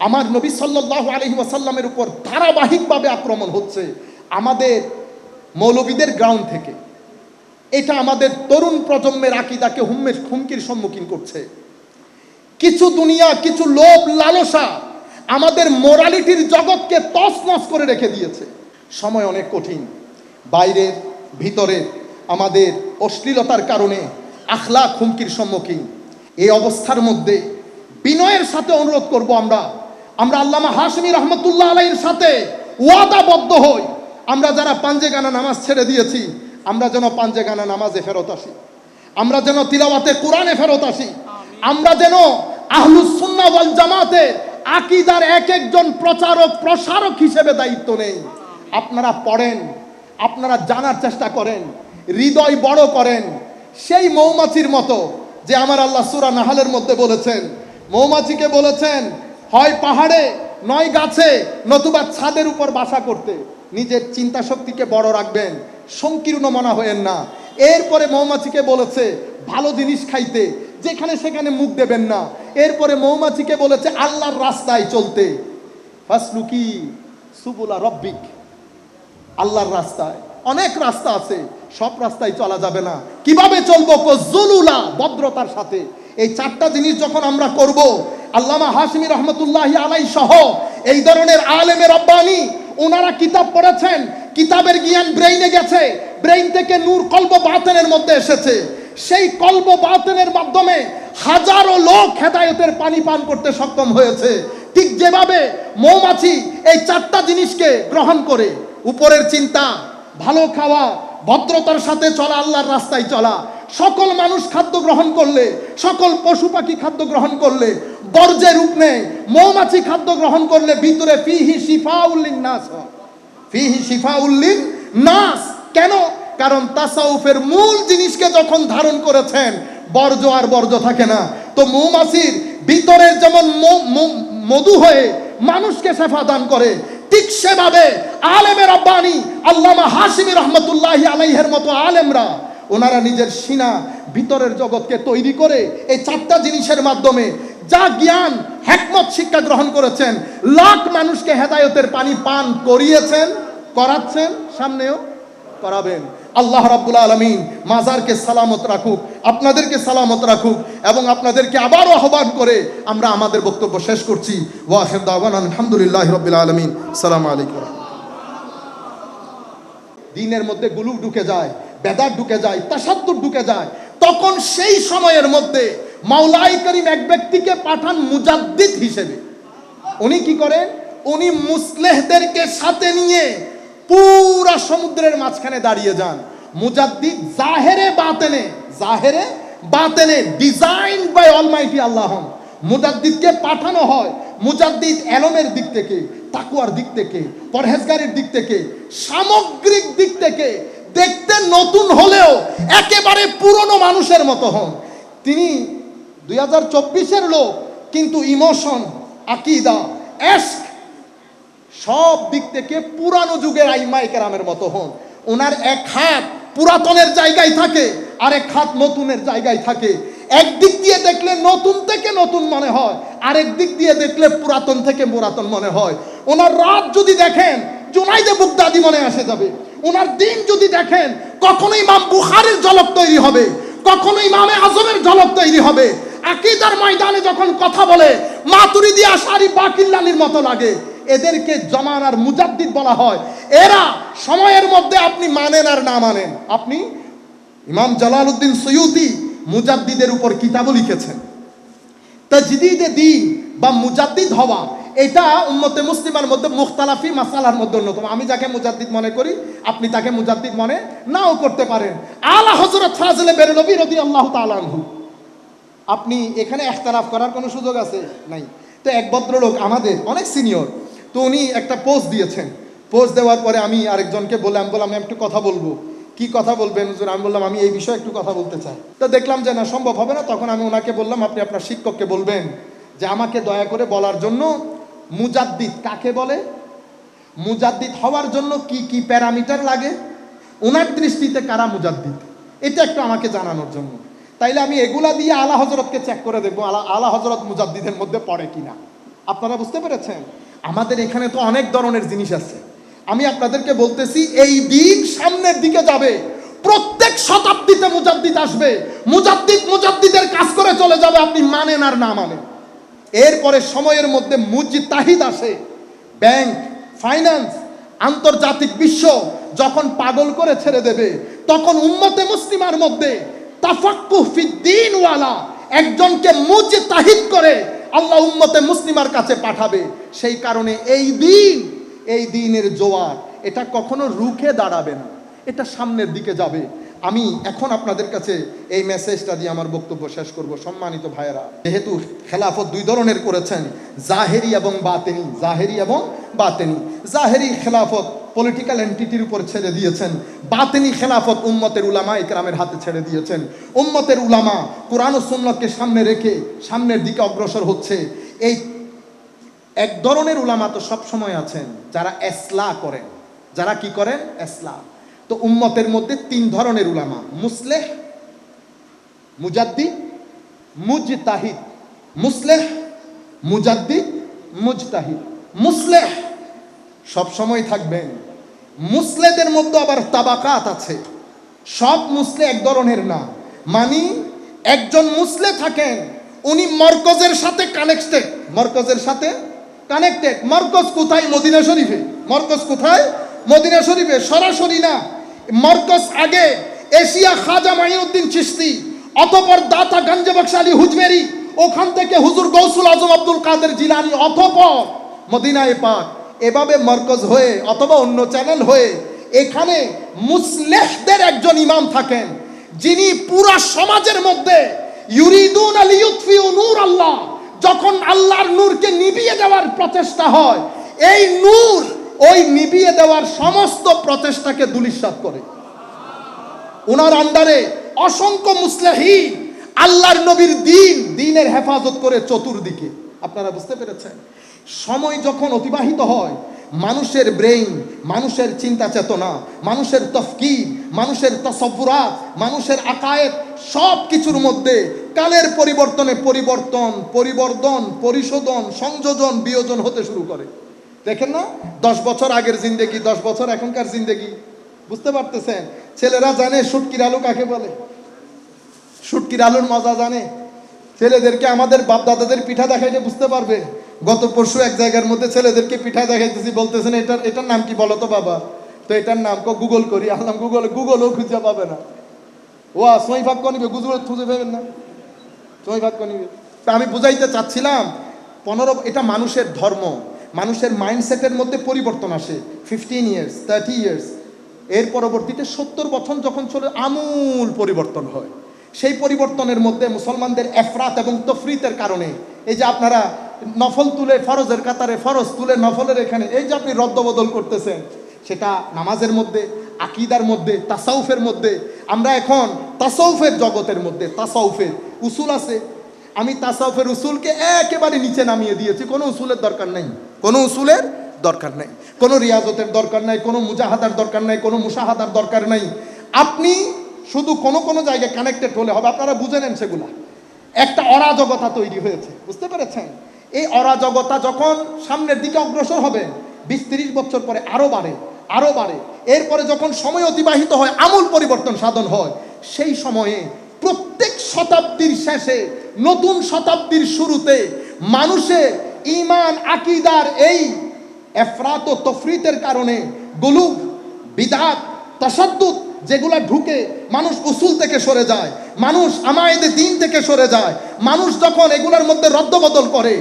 আমার নবী সাল্লাহ আলহি ওয়াসাল্লামের উপর ধারাবাহিকভাবে আক্রমণ হচ্ছে আমাদের মৌলবীদের গ্রাউন্ড থেকে। এটা আমাদের তরুণ প্রজন্মের আকিদাকে হুম্মের হুমকির সম্মুখীন করছে। কিছু দুনিয়া, কিছু লোভ, লালসা আমাদের মোরালিটির জগৎকে তছনছ করে রেখে দিয়েছে। সময় অনেক কঠিন। বাইরের, ভিতরের আমাদের অশ্লীলতার কারণে আখলাক হুমকির সম্মুখীন। এই অবস্থার মধ্যে বিনয়ের সাথে অনুরোধ করব আমরা আমরা আল্লামা হাসমি রহমতুল্লাহ আলাইয়ের সাথে ওয়াদাবদ্ধ হই। আমরা যারা পাঞ্জে গানা নামাজ ছেড়ে দিয়েছি আমরা যেন পাঞ্জে গানা নামাজে ফেরত আসি। আমরা যেন তিলাওয়াতে কোরআনে ফেরত আসি। আমরা যেন আহলুসুন্না ওয়াল জামাতে আকিদার এক একজন প্রচারক প্রসারক হিসেবে দায়িত্ব নেই। আপনারা পড়েন আপনারা জানার চেষ্টা করেন হৃদয় বড় করেন। সেই মৌমাছির মতো যে আমার আল্লাহ সুরা নাহালের মধ্যে বলেছেন মৌমাছিকে বলেছেন হয় পাহাড়ে, নয় গাছে, নতুবা ছাদের উপর বাসা করতে। নিজের চিন্তা শক্তিকে বড় রাখবেন, সংকীর্ণ মনা হয়েন না। এরপরে মৌমাছিকে বলেছে, ভালো জিনিস খাইতে, যেখানে সেখানে মুখ দেবেন না। এরপরে মৌমাছিকে বলেছে, আল্লাহর রাস্তায় চলতে। ফাসলুকি সুবুলা রব্বিক, আল্লাহর রাস্তায়। অনেক রাস্তা আছে, সব রাস্তায় চলা যাবে না। কীভাবে চলবো কজুলুলা ভদ্রতার সাথে? এই চারটা জিনিস যখন আমরা করব আল্লামা হাসমি রহমতুল্লাহি আলাই সহ এই ধরনের আলেমে রব্বানি ওনারা কিতাব পড়েছেন, কিতাবের জ্ঞান ব্রেইনে গেছে, ব্রেইন থেকে নূর কল্প বাতেনের মধ্যে এসেছে। সেই কল্প বাতেনের মাধ্যমে হাজারো লোক হেদায়তের পানি পান করতে সক্ষম হয়েছে। ঠিক যেভাবে মৌমাছি এই চারটা জিনিসকে গ্রহণ করে, উপরের চিন্তা, ভালো খাওয়া, ভদ্রতার সাথে চলা, আল্লাহর রাস্তায় চলা, সকল মানুষ খাদ্য গ্রহণ করলে, সকল পশু পাখি খাদ্য গ্রহণ করলে বর্জ্যের রূপ নেয়। মৌমাছি খাদ্য গ্রহণ করলে ভিতরে ফিহি শিফা উল্লিন নাস। ফিহি শিফা উল্লিন নাস। কেন? কারণ তাসাউফের মূল জিনিসকে যখন ধারণ করেছেন, বর্জ্য আর বর্জ্য থাকে না। তো মৌমাছির ভিতরের যেমন মধু হয়ে মানুষকে সেফা দান করে, ঠিক সেভাবে আলেমের আব্বানি আল্লামা হাসিমি রহমতুল্লাহি আলাইহের মতো আলেমরা, ওনারা নিজের সিনা ভিতরের জগৎকে তৈরি করে এই চারটা জিনিসের মাধ্যমে যা জ্ঞান হ্যাকমত শিক্ষা গ্রহণ করেছেন, লাখ মানুষকে হেদায়তের পানি পান করিয়েছেন, করাচ্ছেন, সামনেও করাবেন। আল্লাহ রাব্বুল আলমিন মাজারকে সালামত রাখুক, আপনাদেরকে সালামত রাখুক এবং আপনাদেরকে আবারও আহ্বান করে আমরা আমাদের বক্তব্য শেষ করছি। ওয়াহেদ আলহামদুলিল্লাহ রবিল আলমিন। সালাম আলাইকুম দিনের মধ্যে গুলুক ঢুকে যায় বেদার ঢুকে যায় তাসাদ্দুর ঢুকে যায়। তখন সেই সময়ের মধ্যে মাওলাই করিম এক ব্যক্তিকে পাঠান মুজাদ্দিদ হিসেবে। উনি কি করেন? উনি মুসলেহদেরকে সাথে নিয়ে পুরা সমুদ্রের মাঝখানে দাঁড়িয়ে যান। মুজাদ্দিদ জাহেরে বাতেনে জাহেরে বাতেনে ডিজাইন বাই অলমাইটি আল্লাহ মুজাদ্দিদকে পাঠানো হয় মুজাদ্দিদ এলমের দিক থেকে, তাকুয়ার দিক থেকে, পরহেজগারের দিক থেকে, সামগ্রিক দিক থেকে, দেখতে নতুন হলেও একেবারে পুরনো মানুষের মতো হন। তিনি দুই হাজার চব্বিশের লোক কিন্তু ইমোশন, আকিদা এস্ক সব দিক থেকে পুরানো যুগের আইমাই কেরামের মতো হন। ওনার এক হাত পুরাতনের জায়গায় থাকে, আর এক হাত নতুনের জায়গায় থাকে। একদিক দিয়ে দেখলে নতুন থেকে নতুন মনে হয়, আরেক দিক দিয়ে দেখলে পুরাতন থেকে পুরাতন মনে হয়। ওনার রাত যদি দেখেন, জুনাইদে বুকদাদি মনে আসে যাবে। ওনার দিন যদি দেখেন, কখনো ইমাম বুখারের জলক তৈরি হবে, কখনো ইমামে আজমের জলক তৈরি হবে। আকিদার ময়দানে যখন কথা বলে মাতুরিদি আশারি বাকিল্লানির মতো লাগে। এদেরকে জমানার মুজাদ্দিদ বলা হয়। এরা সময়ের মধ্যে আপনি মানেন আর না মানেন। আপনি ইমাম জালালউদ্দিন সৈয়দি মুজাদ্দিদের উপর কিতাবও লিখেছেন। তাজদিদে দিন বা মুজাদ্দিদ হওয়া, এটা উম্মতে মুসলিমার মধ্যে মুখতালাফি মাসালার মধ্যে অন্যতম। আমি যাকে মুজাদ্দিদ মনে করি, আপনি তাকে মুজাদ্দিদ মনে নাও করতে পারেন। আলা হজরত ফাজলে বেরলবি রদি আল্লাহ তালানহু আপনি এখানে একতারাফ করার কোনো সুযোগ আছে? নাই। তো এক ভদ্রলোক আমাদের, অনেক সিনিয়র, তো উনি একটা পোস্ট দিয়েছেন। পোস্ট দেওয়ার পরে আমি আরেকজনকে বললাম বললাম একটু কথা বলব। কি কথা বলবেন হুজুর? আমি বললাম, আমি এই বিষয়ে একটু কথা বলতে চাই। তো দেখলাম যে, না, সম্ভব হবে না। তখন আমি ওনাকে বললাম, আপনি আপনার শিক্ষককে বলবেন যে, আমাকে দয়া করে বলার জন্য মুজাদ্দিদ কাকে বলে? মুজাদ্দিদ হওয়ার জন্য কি কি প্যারামিটার লাগে? ওনার দৃষ্টিতে কারা মুজাদ্দিদ? এটা একটু আমাকে জানানোর জন্য। তাইলে আমি এগুলা দিয়ে আলা হজরতকে চেক করে দেখব, আলা আলা হজরত মুজাদ্দিদের মধ্যে পড়ে কিনা। আপনারা বুঝতে পেরেছেন? আমাদের এখানে তো অনেক ধরনের জিনিস আছে। আমি আপনাদেরকে বলতেছি, এই দিন সামনের দিকে যাবে। প্রত্যেক শতাব্দীতে মুজাদ্দিদ আসবে। মুজাদ্দিদ মুজাদ্দিদের কাজ করে চলে যাবে, আপনি মানেন আর না মানেন। এরপরে সময়ের মধ্যে মুজিতাহিদ আসে। ব্যাংক, ফাইন্যান্স, আন্তর্জাতিক বিশ্ব যখন পাগল করে ছেড়ে দেবে, তখন উম্মতে মুসলিমার মধ্যে একজনকে মুজিতাহিদ করে আল্লাহ উম্মতে মুসলিমার কাছে পাঠাবে। সেই কারণে এই দিন, এই দিনের জোয়ার, এটা কখনো রুখে দাঁড়াবে না। এটা সামনের দিকে যাবে। আমি এখন আপনাদের কাছে এই মেসেজটা দিয়ে আমার বক্তব্য শেষ করব। সম্মানিত ভাইয়েরা, যেহেতু খেলাফত দুই ধরনের করেছেন, জাহেরি এবং বাতেনি। জাহেরি এবং বাতেনি। জাহেরি খেলাফত পলিটিক্যাল এন্টিটির উপর ছেড়ে দিয়েছেন। বাতেনি খেলাফত উম্মতের উলামা ইকরামের হাতে ছেড়ে দিয়েছেন। উম্মতের উলামা কোরআন ও সুন্নতকে সামনে রেখে সামনের দিকে অগ্রসর হচ্ছে। এই এক ধরনের উলামা তো সবসময় আছেন, যারা এসলা করেন। যারা কি করেন? এসলা। তো উম্মতের মধ্যে তিন ধরনের উলামা, মুসলেহ মুজাদ্দি মুজতাহিদ। মুসলেহ মুজাদ্দি মুজতাহিদ। মুসলেহ সব সময় থাকবেন। মুসলেদের মধ্যে আবার তাবাকাত আছে। সব মুসলে এক ধরনের না। মানি, একজন মুসলে থাকেন, উনি মরকজের সাথে কানেক্টেড মরকজের সাথে কানেক্টেড মরকজ কোথায়? মদিনা শরীফে। মরকজ কোথায়? মদিনা শরীফে। সরাসরি না। মরকজ আগে এশিয়া খাজা মাইনুদ্দিন চিস্তি অতপর দাতা গঞ্জে বক্স আলী হুজবেরি, ওখান থেকে হুজুর গৌসুল আজম আব্দুল কাদের জিলানি, অতপর মদিনায় পাক। এভাবে মরকজ হয়ে অথবা অন্য চ্যানেল হয়ে এখানে মুসলেহদের একজন ইমাম থাকেন, যিনি পুরা সমাজের মধ্যে ইউরিদুন আল ইউতফিউ নূর আল্লাহ, যখন আল্লাহর নূরকে নিভিয়ে দেওয়ার প্রচেষ্টা হয়, এই নূর ওই নিভিয়ে দেওয়ার সমস্ত প্রচেষ্টাকে দুলিশ্বাত করে। ওনার আন্ডারে অসংখ্য মুসলিহীন আল্লাহর নবীর দিন, দিনের হেফাজত করে চতুর্দিকে। আপনারা বুঝতে পেরেছেন? সময় যখন অতিবাহিত হয়, মানুষের ব্রেইন, মানুষের চিন্তা চেতনা, মানুষের তফকির, মানুষের তসব্বুরাত, মানুষের আকায়েত সব কিছুর মধ্যে কালের পরিবর্তনে পরিবর্তন পরিবর্তন, পরিশোধন, সংযোজন, বিয়োজন হতে শুরু করে। দেখেন না, দশ বছর আগের জিন্দেগি, দশ বছর এখনকার জিন্দেগি। বুঝতে পারতেছেন? ছেলেরা জানে শুটকির আলু কাকে বলে? শুটকির আলুর মজা জানে? ছেলেদেরকে আমাদের বাপ দাদাদের পিঠা দেখাইলে বুঝতে পারবে। গত পরশু এক জায়গার মধ্যে ছেলেদেরকে পিঠা দেখাইতেছি, বলতেছেন, এটার এটার নাম কি বলো তো বাবা? তো এটার নাম কো গুগল করি আল্লাহ গুগল গুগলও খুঁজে পাবে না। ও সময় ভাগ কনিবে গুগল খুঁজে পাবেন না? সময় ভাগ কনিবে তা আমি বুঝাইতে চাচ্ছিলাম, পনেরো এটা মানুষের ধর্ম। মানুষের মাইন্ডসেটের মধ্যে পরিবর্তন আসে ফিফটিন ইয়ার্স থার্টি ইয়ার্স এর পরবর্তীতে সত্তর বছর যখন চলে, আমূল পরিবর্তন হয়। সেই পরিবর্তনের মধ্যে মুসলমানদের এফরাত এবং তফরিতের কারণে, এই যে আপনারা নফল তুলে ফরজের কাতারে ফরজ তুলে নফলের এখানে, এই যে আপনি রদ্দবদল করতেছেন, সেটা নামাজের মধ্যে, আকিদার মধ্যে, তাসাউফের মধ্যে, আমরা এখন তাসাউফের জগতের মধ্যে, তাসাউফের উসুল আছে। আমি তাসাউফের উসুলকে একেবারে নিচে নামিয়ে দিয়েছি, কোনো উসুলের দরকার নেই, কোনো উসুলের দরকার নেই, কোনো রিয়াজতের দরকার নাই, কোনো মুজাহাদার দরকার নাই, কোনো মুশাহাদার দরকার নাই। আপনি শুধু কোনো কোনো জায়গায় কানেক্টেড হলে হবে। আপনারা বুঝে নেন সেগুলা। একটা অরাজকতা তৈরি হয়েছে। বুঝতে পেরেছেন? এই অরাজকতা যখন সামনের দিকে অগ্রসর হবে, বিশ তিরিশ বছর পরে আরও বাড়ে আরও বাড়ে। এরপরে যখন সময় অতিবাহিত হয়, আমূল পরিবর্তন সাধন হয়, সেই সময়ে প্রত্যেক শতাব্দীর শেষে, নতুন শতাব্দীর শুরুতে মানুষের ইমান আকিদার এই এফরাত ও তফরিতের কারণে গুলুক বিদাত তাসাদ্দুত যেগুলা ঢুকে মানুষ উসুল থেকে সরে যায়, মানুষ আমায়েদে দিন থেকে সরে যায়, মানুষ যখন এগুলোর মধ্যে রদ্দবদল করে